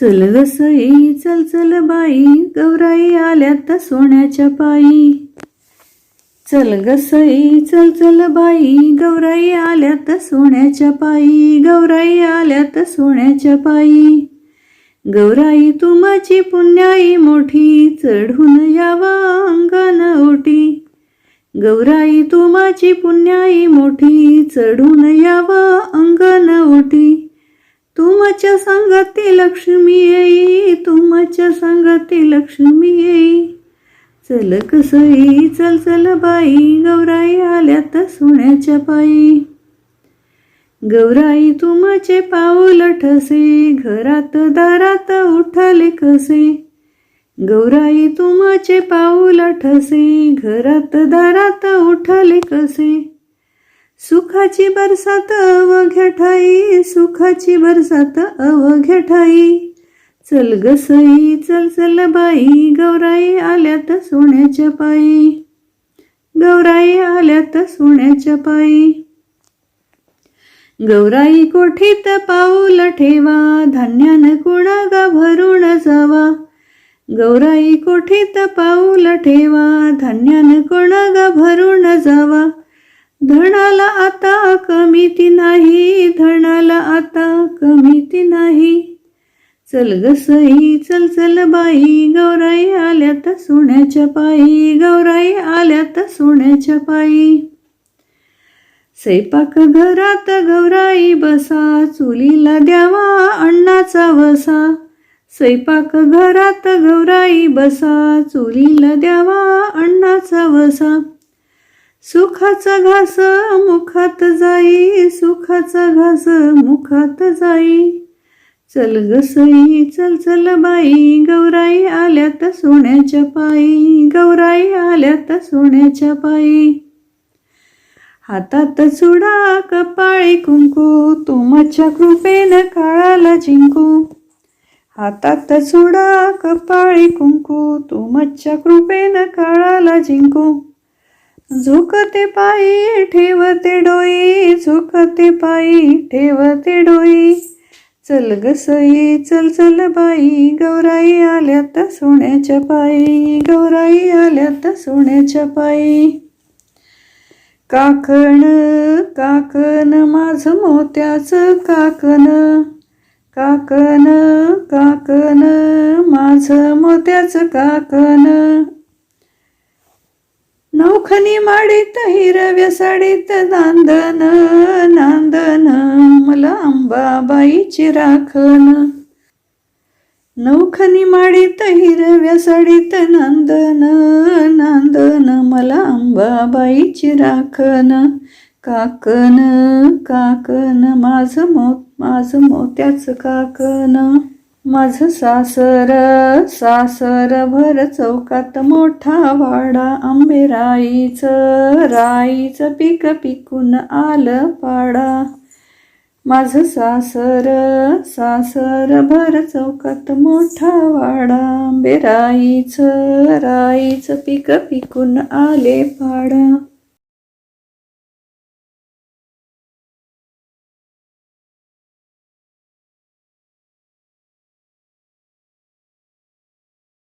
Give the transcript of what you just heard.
चल ग सई चल चल बाई गौराई आल्यात सोन्याच्या पायी. चल ग सई चल चल बाई गौराई आल्यात सोन्याच्या पायी गौराई आल्यात सोन्याच्या पायी. गौराई तुमाची पुण्याई मोठी चढून यावा अंगण ओटी. गौराई तुमाची पुण्याई मोठी चढून यावा अंगण ओटी. तुमच्या संगती लक्ष्मी येई तुमच्या संगती लक्ष्मी येई चल कसई चल चल बाई गौराई आल्यात सोन्याच्या पायी. गौराई तुमचे पाऊल ठसे घरात दारात उठाले कसे? गौराई तुमचे पाऊल ठसे घरात दारात उठाले कसे? सुखाची बरसात अवघ्या ठाई सुखाची बरसात अवघ्या ठाई चल ग सई चल चल बाई गौराई आल्यात सोन्याच्या पायी. गौराई आल्यात सोन्याच्या पायी. गौराई कोठीत पाऊल ठेवा धान्यान कुणागा भरून जावा. गौराई कोठीत पाऊल ठेवा धान्यान कोणागा भरून जावा. धनाला आता कमीती नाही धनाला आता कमीती नाही. चल ग सई चल चल बाई गौराई आल्यात सोन्याच्या पायी गौराई आल्यात सोन्याच्या पायी. स्वयंपाक घरात गौराई बसा चुलीला द्यावा अण्णाचा वसा. स्वयंपाक घरात गौराई बसा चुलीला द्यावा अण्णाचा वसा. सुखाचा घास मुखात जाई सुखाचा घास मुखात जाई. चल गसई चल चल बाई गौराई आल्यात सोन्याच्या पायी गौराई आल्यात सोन्याच्या पायी. हातात चुडा कपाळी कुंकू तुमच्या कृपेनं काळाला जिंकू. हातात चुडा कपाळी कुंकू तुमच्या कृपेनं काळाला जिंकू. झुकते पायी ठेवते डोई झुकते पायी ठेवते डोई. चल ग सई चल चल बाई गौराई आल्यात सोन्याच्या पायी गौराई आल्यात सोन्याच्या पायी. काकण काकण माझ मोत्याचं काकण काकण काकण माझ मोत्याचं काकण नौखनी माडीत हिरव्या साडीत नांदन नांदन. मला अंबाबाईची राखण. नौखनी माडीत हिरव्या साडीत नांदन नांदन. मला अंबाबाईची राखण. काकन काकन माझ मोत माझ मोत्याचं काकन माझं सासर सासर भर चौकात मोठा वाडा. आंबे राईचं राईचं पीक पिकून आलं पाडा. माझं सासर सासर भर चौकात मोठा वाडा. आंबे राईचं राईचं पीक पिकून आले पाडा.